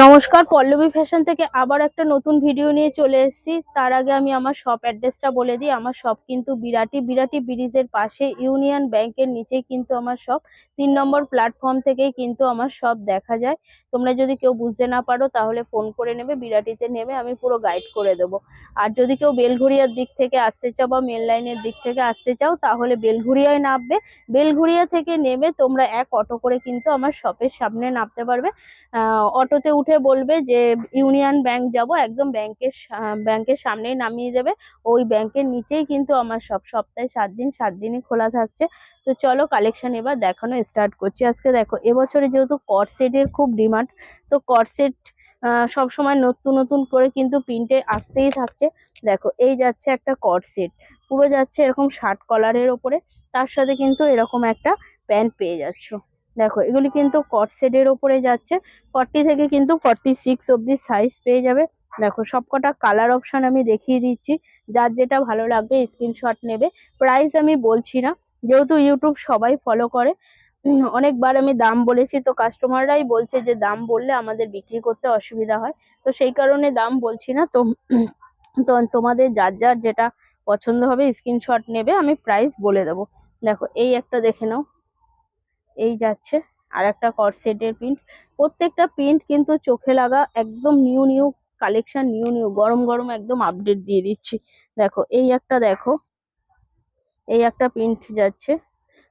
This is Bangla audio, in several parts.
নমস্কার, পল্লবী ফ্যাশন থেকে আবার একটা নতুন ভিডিও নিয়ে চলে এসেছি। তার আগে আমি আমার শপ অ্যাড্রেসটা বলে দিই। আমার শপ কিন্তু বিরাটি বিরাটি ব্রিজের পাশে ইউনিয়ন ব্যাংকের নিচে কিন্তু আমার শপ তিন নম্বর প্ল্যাটফর্ম থেকেই কিন্তু আমার শপ দেখা যায়। তোমরা যদি কেউ বুঝতে না পারো, তাহলে ফোন করে নেবে, বিরাটিতে নেবে, আমি পুরো গাইড করে দেবো। আর যদি কেউ বেলঘুরিয়ার দিক থেকে আসতে চাও বা মেন লাইনের দিক থেকে আসতে চাও, তাহলে বেলঘুরিয়ায় নামবে। বেলঘুরিয়া থেকে নেমে তোমরা এক অটো করে কিন্তু আমার শপের সামনে নামতে পারবে। অটোতে উঠে বলবে যে, ইউনিয়ন ব্যাংক যাব, একদম ব্যাংকের ব্যাংকের সামনেই নামিয়ে দেবে। ওই ব্যাংকের নিচেই কিন্তু আমার সব, সপ্তাহে সাত দিন, সাত দিনই খোলা থাকছে। তো চলো কালেকশন এবার দেখানো স্টার্ট করছি। আজকে দেখো, এবছরে যেহেতু কটসেটের খুব ডিমান্ড তো কটসেট সব সময় নতুন নতুন করে কিন্তু প্রিন্টে আসতেই থাকছে। দেখো, এই যাচ্ছে একটা কটসেট পুরো যাচ্ছে এরকম শার্ট কলারের ওপরে। তার সাথে কিন্তু এরকম একটা প্যান্ট পেয়ে যাচ্ছ। দেখো, এগুলি কিন্তু কটসেটের ওপরে যাচ্ছে। ফর্টি থেকে কিন্তু ফর্টি সিক্স অব্দি সাইজ পেয়ে যাবে। দেখো, সবকটা কালার অপশন আমি দেখিয়ে দিচ্ছি। যার যেটা ভালো লাগবে স্ক্রিনশট নেবে। প্রাইস আমি বলছি না। যেহেতু ইউটিউব সবাই ফলো করে, অনেকবার আমি দাম বলেছি, তো কাস্টমাররাই বলছে যে দাম বললে আমাদের বিক্রি করতে অসুবিধা হয়। তো সেই কারণে দাম বলছি না। তো তো তোমাদের যার যার যেটা পছন্দ হবে স্ক্রিনশট নেবে, আমি প্রাইস বলে দেবো। দেখো, এই একটা দেখে নাও। এই যাচ্ছে। আর একটা কটসেটের প্রিন্ট প্রত্যেকটা প্রিন্ট কিন্তু চোখে লাগা একদম new new collection new new গরম গরম একদম আপডেট দিয়ে দিচ্ছি। দেখো, এই একটা দেখো, এই একটা প্রিন্ট যাচ্ছে।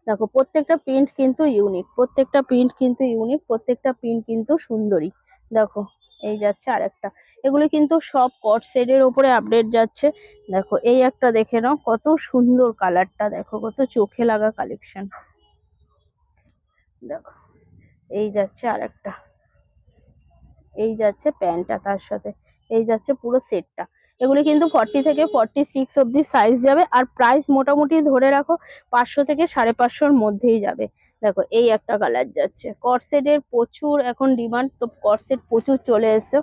দেখো, প্রত্যেকটা প্রিন্ট কিন্তু ইউনিক প্রত্যেকটা প্রিন্ট কিন্তু ইউনিক প্রত্যেকটা প্রিন্ট কিন্তু সুন্দরী। দেখো, এই যাচ্ছে আর একটা এগুলো কিন্তু সব কট সেটের ওপরে আপডেট যাচ্ছে। দেখো, এই একটা দেখে নাও, কত সুন্দর কালারটা দেখো, কত চোখে লাগা কালেকশন দেখো, এই যাচ্ছে আর একটা এই যাচ্ছে প্যান্টটা তার সাথে। এই যাচ্ছে পুরো সেটটা। এগুলি কিন্তু ফর্টি থেকে ফর্টি সিক্স অব্দি সাইজ যাবে আর প্রাইস মোটামুটি ধরে রাখো পাঁচশো থেকে সাড়ে পাঁচশোর মধ্যেই যাবে। দেখো, এই একটা কালার যাচ্ছে। কটসেটের প্রচুর এখন ডিমান্ড তো কটসেট প্রচুর চলে এসছে।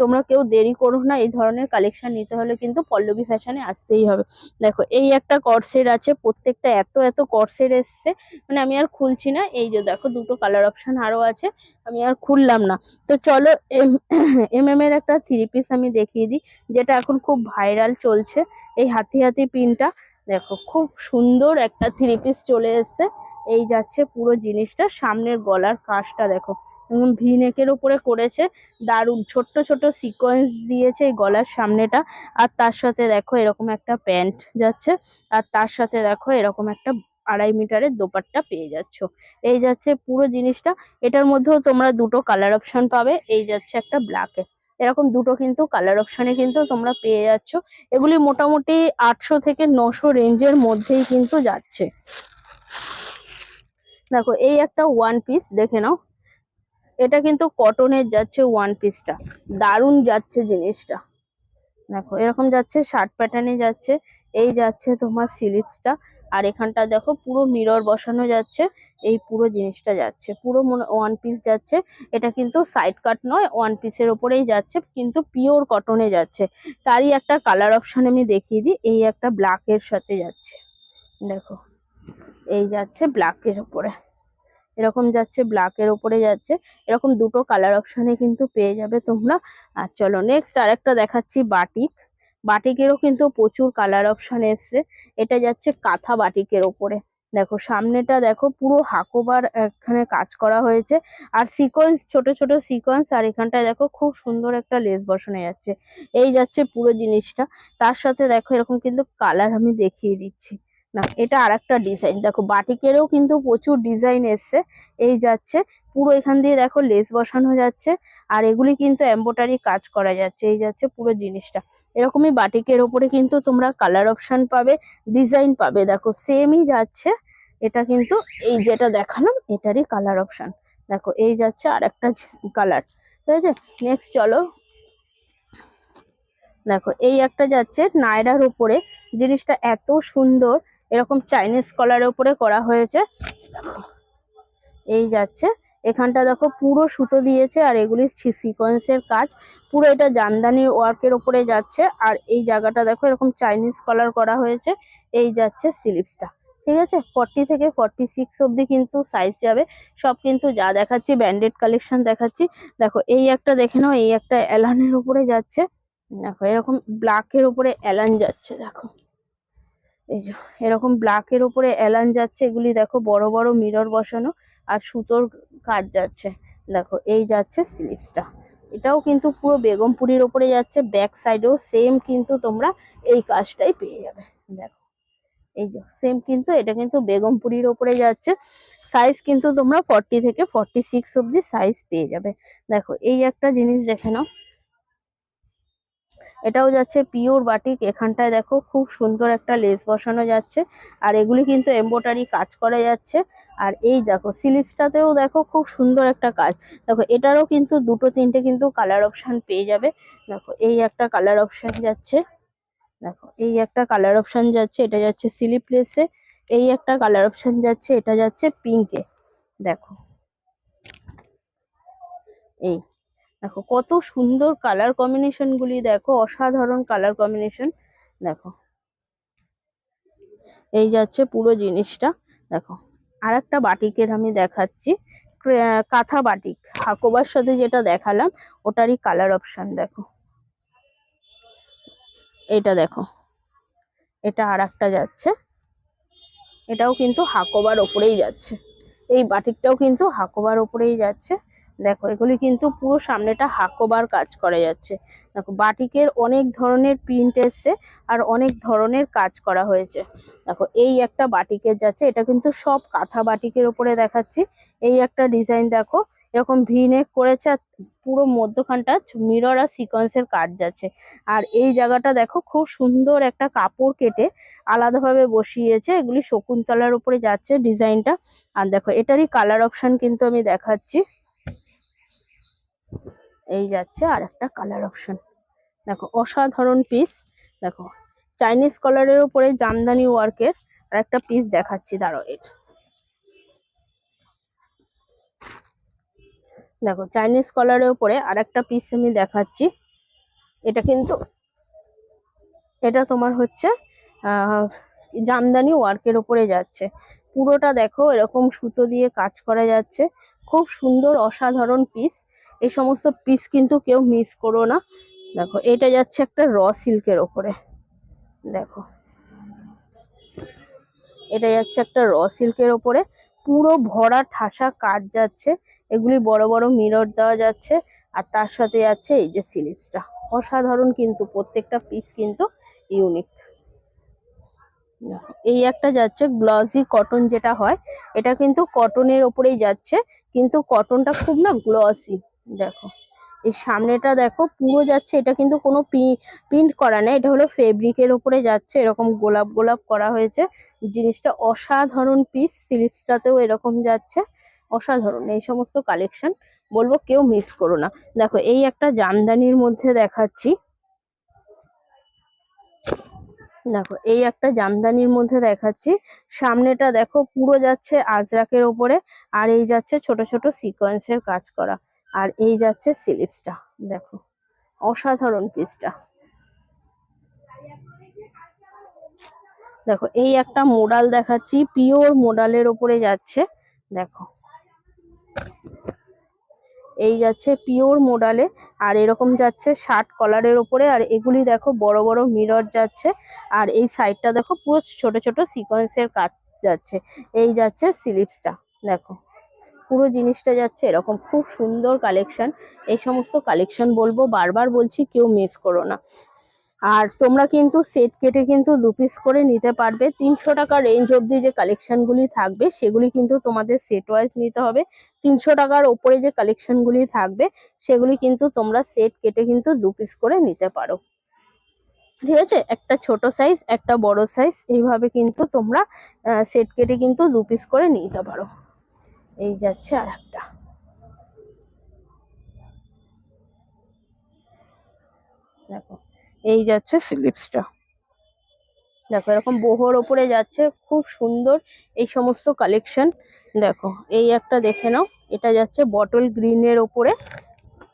তোমরা কেউ দেরি করো না, এই ধরনের কালেকশন নিতে হলে কিন্তু পল্লবী ফ্যাশনে আসতেই হবে। দেখো, এই একটা কটসেট আছে, প্রত্যেকটা এত এত কটসেট এসছে মানে আমি আর খুলছি না। এই যে দেখো, দুটো কালার অপশন আরও আছে, আমি আর খুললাম না। তো চলো, এম এম এর একটা থ্রি পিস আমি দেখিয়ে দিই, যেটা এখন খুব ভাইরাল চলছে, এই হাতি হাতি পিনটা দেখো, খুব সুন্দর একটা থ্রি পিস চলে এসেছে। এই যাচ্ছে পুরো জিনিসটা, সামনের গলার কাজটা দেখো। ভি নেকের উপরে করেছে, দারুণ, ছোট্ট ছোট সিকোয়েন্স দিয়েছে এই গলার সামনেটা। আর তার সাথে দেখো এরকম একটা প্যান্ট যাচ্ছে, আর তার সাথে দেখো এরকম একটা আড়াই মিটারের দোপাট্টা পেয়ে যাচ্ছ। এই যাচ্ছে পুরো জিনিসটা। এটার মধ্যেও তোমরা দুটো কালার অপশন পাবে, এই যাচ্ছে একটা ব্ল্যাকে এরকম দুটো কিন্তু কালার অপশনে কিন্তু তোমরা পেয়ে যাচ্ছ। এগুলি মোটামুটি আটশো থেকে নশো রেঞ্জের মধ্যেই কিন্তু যাচ্ছে। দেখো, এই একটা ওয়ান পিস দেখে নাও। এটা কিন্তু কটনের যাচ্ছে ওয়ান পিসটা দারুণ যাচ্ছে জিনিসটা। দেখো, এরকম যাচ্ছে শার্ট প্যাটার্নে যাচ্ছে, এই যাচ্ছে তোমার সিলিপসটা আর এখানটা দেখো, পুরো মিরর বসানো যাচ্ছে। এই পুরো জিনিসটা যাচ্ছে। পুরো মনে ওয়ান পিস যাচ্ছে। এটা কিন্তু সাইড কাট নয় ওয়ান পিসের ওপরেই যাচ্ছে, কিন্তু পিওর কটনে যাচ্ছে। তারই একটা কালার অপশন আমি দেখিয়ে দিই, এই একটা ব্ল্যাক এর সাথে যাচ্ছে। দেখো, এই যাচ্ছে ব্ল্যাক এর উপরে এরকম যাচ্ছে ব্ল্যাক এর উপরে যাচ্ছে। এরকম দুটো কালার অপশনে কিন্তু পেয়ে যাবে তোমরা। আর চলো নেক্সট আরেকটা দেখাচ্ছি বাটিক বাটিকেরও কিন্তু প্রচুর কালার অপশন এসছে। এটা যাচ্ছে কাঁথা বাটিকের ওপরে। দেখো, সামনেটা দেখো, পুরো হাকোবার এখানে কাজ করা হয়েছে। আর সিকোয়েন্স ছোট ছোট সিকোয়েন্স আর এখানটায় দেখো খুব সুন্দর একটা লেস বসানো যাচ্ছে। এই যাচ্ছে পুরো জিনিসটা। তার সাথে দেখো, এরকম কিন্তু কালার আমি দেখিয়ে দিচ্ছি। না, এটা আর একটা ডিজাইন দেখো, বাটিকেরও কিন্তু প্রচুর ডিজাইন এসছে। এই যাচ্ছে, পুরো এখান দিয়ে দেখো লেস বসানো যাচ্ছে, আর এগুলি কিন্তু এম্বোটারি কাজ করা যাচ্ছে। এই যাচ্ছে পুরো জিনিসটা। এরকমই বাটিকের ওপরে কিন্তু তোমরা কালার অপশন পাবে ডিজাইন পাবে। দেখো সেমই যাচ্ছে, এটা কিন্তু এই যেটা দেখালাম, এটারই কালার অপশন দেখো, এই যাচ্ছে আর একটা কালার ঠিক আছে? নেক্সট চলো। দেখো, এই একটা যাচ্ছে নায়রার উপরে। জিনিসটা এত সুন্দর এরকম চাইনিজ কলারের উপরে করা হয়েছে। এই যাচ্ছে। এখানটা দেখো পুরো সুতো দিয়েছে আর এগুলি সিকোয়েন্সের কাজ। পুরো এটা জামদানি ওয়ার্কের ওপরে যাচ্ছে আর এই জায়গাটা দেখো এরকম চাইনিজ কলার করা হয়েছে। এই যাচ্ছে স্লিপসটা ঠিক আছে? ফর্টি থেকে ফর্টি সিক্স অবধি কিন্তু সাইজ যাবে। সব কিন্তু যা দেখাচ্ছি ব্যান্ডেড কালেকশন দেখাচ্ছি। দেখো এই একটা দেখে নাও, এই একটা অ্যালানের উপরে যাচ্ছে। দেখো এরকম ব্ল্যাকের উপরে অ্যালান যাচ্ছে, দেখো। এরকম ব্ল্যাকের ওপরে অ্যালান যাচ্ছে, এগুলি দেখো বড় বড় মিরর বসানো আর সুতোর কাজ যাচ্ছে। দেখো, এই যাচ্ছে স্লিভসটা এটাও কিন্তু পুরো বেগমপুরির ওপরে যাচ্ছে ব্যাক সাইডেও সেম কিন্তু তোমরা এই কাজটাই পেয়ে যাবে। দেখো, এই যে সেম কিন্তু এটা কিন্তু বেগমপুরির ওপরে যাচ্ছে। সাইজ কিন্তু তোমরা ফর্টি থেকে ফর্টি সিক্স অব্দি সাইজ পেয়ে যাবে। দেখো, এই একটা জিনিস দেখে নাও। এটাও যাচ্ছে পিওর বাটিক এখানটায় দেখো খুব সুন্দর একটা লেস বসানো যাচ্ছে। আর এগুলি কিন্তু এম্বোটারি কাজ করা যাচ্ছে। আর এই দেখো স্লিভসটাতেও দেখো খুব সুন্দর একটা কাজ। দেখো, এটারও কিন্তু দুটো তিনটে কিন্তু কালার অপশন পেয়ে যাবে। দেখো, এই একটা কালার অপশন যাচ্ছে। দেখো, এই একটা কালার অপশন যাচ্ছে, এটা যাচ্ছে স্লিপলেসে এই একটা কালার অপশন যাচ্ছে, এটা যাচ্ছে পিঙ্কে দেখো, এই। দেখো, কত সুন্দর কালার কম্বিনেশন গুলি, দেখো, অসাধারণ কালার কম্বিনেশন দেখো। এই যাচ্ছে পুরো জিনিসটা, দেখো। আর একটা বাটিকের আমি দেখাচ্ছি কাঁথা বাটিক। হাকোবার সাথে যেটা দেখালাম, ওটারই কালার অপশন দেখো। এটা দেখো, এটা আর একটা যাচ্ছে। এটাও কিন্তু হাকোবার ওপরেই যাচ্ছে। এই বাটিকটাও কিন্তু হাকোবার ওপরেই যাচ্ছে। দেখো, এগুলি কিন্তু পুরো সামনেটা হাকোবার কাজ করা যাচ্ছে। দেখো, বাটিকের অনেক ধরনের প্রিন্ট এসছে আর অনেক ধরনের কাজ করা হয়েছে। দেখো, এই একটা বাটিকের যাচ্ছে, এটা কিন্তু সব কাঁথা বাটিকের ওপরে দেখাচ্ছি। এই একটা ডিজাইন দেখো, এরকম ভি নেক করেছে আর পুরো মধ্যখানটা মিরর আর সিকোয়েন্সের কাজ যাচ্ছে। আর এই জায়গাটা দেখো, খুব সুন্দর একটা কাপড় কেটে আলাদাভাবে বসিয়েছে। এগুলি শকুন্তলার উপরে যাচ্ছে ডিজাইনটা আর দেখো, এটারই কালার অপশন কিন্তু আমি দেখাচ্ছি। এই যাচ্ছে আর একটা কালার অপশন দেখো, অসাধারণ পিস দেখো চাইনিজ কলারের উপরে জামদানি ওয়ার্কের আর একটা পিস দেখাচ্ছি, দাঁড়াও এর। দেখো চাইনিজ কলারের উপরে আর একটা পিস আমি দেখাচ্ছি। এটা কিন্তু, এটা তোমার হচ্ছে জামদানি ওয়ার্কের উপরে যাচ্ছে। পুরোটা দেখো, এরকম সুতো দিয়ে কাজ করা যাচ্ছে। খুব সুন্দর, অসাধারণ পিস এই সমস্ত পিস কিন্তু কেউ মিস করো না। দেখো, এটা যাচ্ছে একটা র সিল্কের ওপরে। দেখো। এটা যাচ্ছে একটা র সিল্কের ওপরে। পুরো ভরা ঠাসা কাজ যাচ্ছে। এগুলি বড় বড় মিরর দেওয়া যাচ্ছে। আর তার সাথে যাচ্ছে এই যে সিলিপসটা অসাধারণ কিন্তু প্রত্যেকটা পিস কিন্তু ইউনিক এই একটা যাচ্ছে গ্লসি কটন যেটা হয়, এটা কিন্তু কটনের ওপরেই যাচ্ছে। কিন্তু কটনটা খুব না গ্লসি দেখো। এই সামনেটা দেখো, পুরো যাচ্ছে, এটা কিন্তু কোনো প্রিন্ট করা নেই, এটা হলো ফেব্রিকের ওপরে যাচ্ছে, এরকম গোলাপ গোলাপ করা হয়েছে। জিনিসটা অসাধারণ পিস স্লিভসটাতেও এরকম যাচ্ছে, অসাধারণ, এই সমস্ত কালেকশন বলব কেউ মিস করো না। দেখো, এই একটা জামদানির মধ্যে দেখাচ্ছি। দেখো, এই একটা জামদানির মধ্যে দেখাচ্ছি। সামনেটা দেখো, পুরো যাচ্ছে আজরাকের ওপরে, আর এই যাচ্ছে ছোট ছোট সিকোয়েন্সের কাজ করা। আর এই যাচ্ছে স্লিভসটা দেখো। অসাধারণ পিসটা দেখো, এই একটা মোডাল দেখাচ্ছি পিওর মোডালের ওপরে যাচ্ছে, দেখো। এই যাচ্ছে পিওর মোডালে আর এরকম যাচ্ছে শার্ট কলারের ওপরে, আর এগুলি দেখো বড় বড় মিরর যাচ্ছে, আর এই সাইডটা দেখো পুরো ছোট ছোট সিকোয়েন্সের কাজ যাচ্ছে। এই যাচ্ছে স্লিভসটা দেখো। পুরো জিনিসটা যাচ্ছে এরকম খুব সুন্দর কালেকশন এই সমস্ত কালেকশন বলব, বারবার বলছি কেউ মিস করো না। আর তোমরা কিন্তু সেট কেটে কিন্তু দু পিস করে নিতে পারবে। তিনশো টাকা রেঞ্জ অবধি যে কালেকশনগুলি থাকবে, সেগুলি কিন্তু তোমাদের সেট ওয়াইজ নিতে হবে। তিনশো টাকার ওপরে যে কালেকশনগুলি থাকবে, সেগুলি কিন্তু তোমরা সেট কেটে কিন্তু দু পিস করে নিতে পারো। ঠিক আছে? একটা ছোট সাইজ একটা বড় সাইজ এইভাবে কিন্তু তোমরা সেট কেটে কিন্তু দু পিস করে নিতে পারো। এই যাচ্ছে আর একটা দেখো, এই যাচ্ছে স্লিপসটা দেখো, এরকম boho ওপরে যাচ্ছে, খুব সুন্দর এই সমস্ত কালেকশন দেখো, এই একটা দেখে নাও, এটা যাচ্ছে বটল গ্রিন এর ওপরে,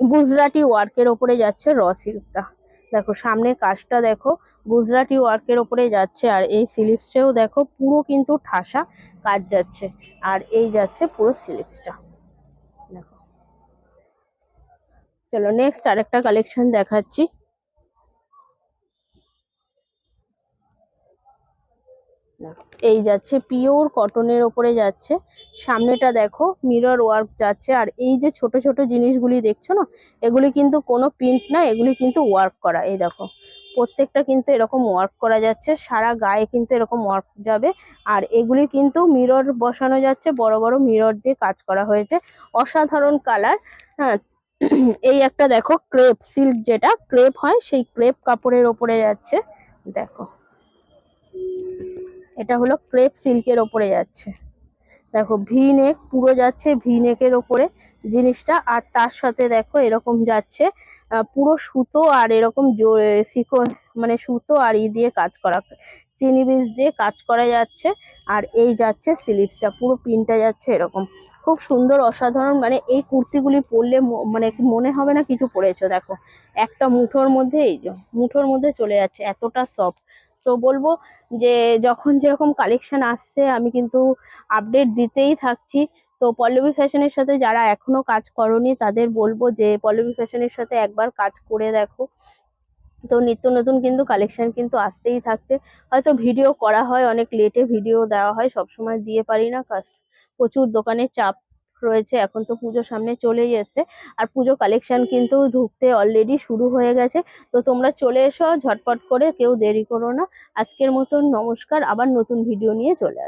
গুজরাটি ওয়ার্কের ওপরে যাচ্ছে র সিল্কটা দেখো সামনে কাজটা দেখো, গুজরাটি ওয়ার্কের ওপরে যাচ্ছে আর এই স্লিভসটাও দেখো, পুরো কিন্তু ঠাসা কাজ যাচ্ছে আর এই যাচ্ছে পুরো স্লিভসটা দেখো। চলো নেক্সট আরেকটা কালেকশন দেখাচ্ছি। এই যাচ্ছে, পিওর কটনের ওপরে যাচ্ছে। সামনেটা দেখো মিরর ওয়ার্ক যাচ্ছে, আর এই যে ছোট ছোট জিনিসগুলি দেখছ না, এগুলি কিন্তু কোনো প্রিন্ট না, এগুলি কিন্তু ওয়ার্ক করা। এই দেখো, প্রত্যেকটা কিন্তু এরকম ওয়ার্ক করা যাচ্ছে, সারা গায়ে কিন্তু এরকম ওয়ার্ক যাবে, আর এগুলি কিন্তু মিরর বসানো যাচ্ছে, বড় বড় মিরর দিয়ে কাজ করা হয়েছে। অসাধারণ কালার হ্যাঁ এই একটা দেখো ক্রেপ সিল্ক যেটা ক্রেপ হয়, সেই ক্রেপ কাপড়ের ওপরে যাচ্ছে, দেখো। এটা হলো ক্রেপ সিল্কের ওপরে যাচ্ছে। দেখো ভি নেক পুরো যাচ্ছে ভি নেকের ওপরে জিনিসটা, আর তার সাথে দেখো এরকম যাচ্ছে পুরো সুতো আর এরকম শিকো মানে সুতো আর ই দিয়ে কাজ করা, চিনি বীজ দিয়ে কাজ করা যাচ্ছে, আর এই যাচ্ছে স্লিভসটা পুরো পিনটা যাচ্ছে এরকম। খুব সুন্দর, অসাধারণ মানে এই কুর্তিগুলি পরলে মানে মনে হবে না কিছু পরেছো, দেখো। একটা মুঠোর মধ্যে এই যে, মুঠোর মধ্যে চলে যাচ্ছে, এতটা সফট তো বলব যে যখন যেরকম কালেকশন আসছে, আমি কিন্তু আপডেট দিতেই থাকছি। তো পল্লবী ফ্যাশনের সাথে যারা এখনও কাজ করনি, তাদের বলব যে পল্লবী ফ্যাশনের সাথে একবার কাজ করে দেখো। তো নিত্য নতুন কিন্তু কালেকশন কিন্তু আসতেই থাকছে। হয়তো ভিডিও করা হয়, অনেক লেটে ভিডিও দেওয়া হয় সব সময় দিয়ে পারি না। কাজ প্রচুর দোকানের চাপ রয়েছে, এখন তো পুজো সামনে চলেই এসছে। আর পুজো কালেকশন কিন্তু ঢুকতে অলরেডি শুরু হয়ে গেছে। তো তোমরা চলে এসো, ঝটপট করে, কেউ দেরি করো না। আজকের মতন নমস্কার, আবার নতুন ভিডিও নিয়ে চলে আসব